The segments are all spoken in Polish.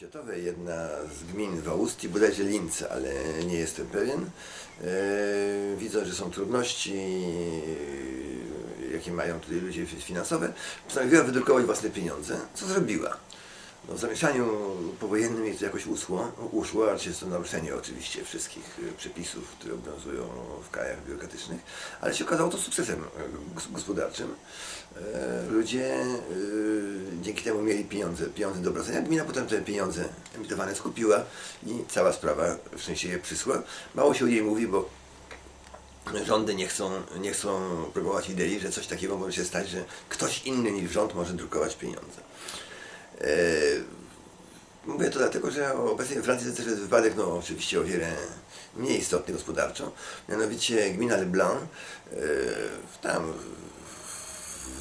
kwiatowej, jedna z gmin w Austrii, bodajże Linz, ale nie jestem pewien. E, widząc, że są trudności, e, jakie mają tutaj ludzie finansowe, postanowiła wydrukować własne pieniądze. Co zrobiła? No, w zamieszaniu powojennym jej to jakoś usło, uszło, a jest to naruszenie oczywiście wszystkich e, przepisów, które obowiązują w krajach biurokratycznych, ale się okazało to sukcesem gos- gospodarczym. E, Ludzie dzięki temu mieli pieniądze, pieniądze do obracania. Gmina potem te pieniądze emitowane skupiła i cała sprawa szczęśliwie przysła. Mało się o niej mówi, bo rządy nie chcą, nie chcą promować idei, że coś takiego może się stać, że ktoś inny niż rząd może drukować pieniądze. E, Mówię to dlatego, że obecnie we Francji też jest wypadek, no oczywiście o wiele mniej istotny gospodarczo, mianowicie gmina Leblanc, e, tam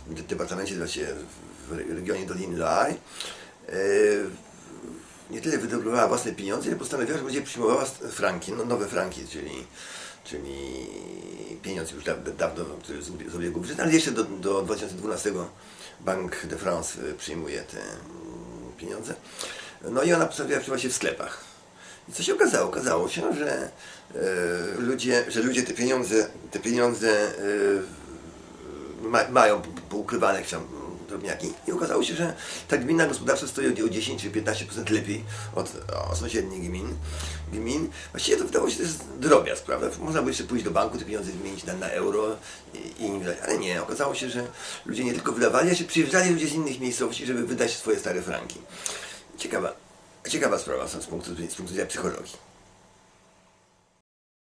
w de- departamencie, znaczy w regionie Doliny Loire, e, nie tyle wydobywała własne pieniądze, ile postanowiła, że będzie przyjmowała franki, no, nowe franki, czyli, czyli pieniądz już da- dawno, który z życia, ale jeszcze do, do 2012 Bank de France przyjmuje te pieniądze. No i ona postanowiła przyjmować je w sklepach. I co się okazało? Okazało się, że e, ludzie, że ludzie te pieniądze, te pieniądze e, ma, mają poukrywane drobniaki i okazało się, że ta gmina gospodarczo stoi o o 10 czy 15% lepiej od o, sąsiednich gmin. gmin. Właściwie to wydawało się, że to jest drobiazg, prawda? Można by jeszcze pójść do banku, te pieniądze wymienić na, na euro i, i. Ale nie, okazało się, że ludzie nie tylko wydawali, ale się przyjeżdżali ludzie z innych miejscowości, żeby wydać swoje stare franki. Ciekawa, ciekawa sprawa z punktu, z punktu widzenia psychologii.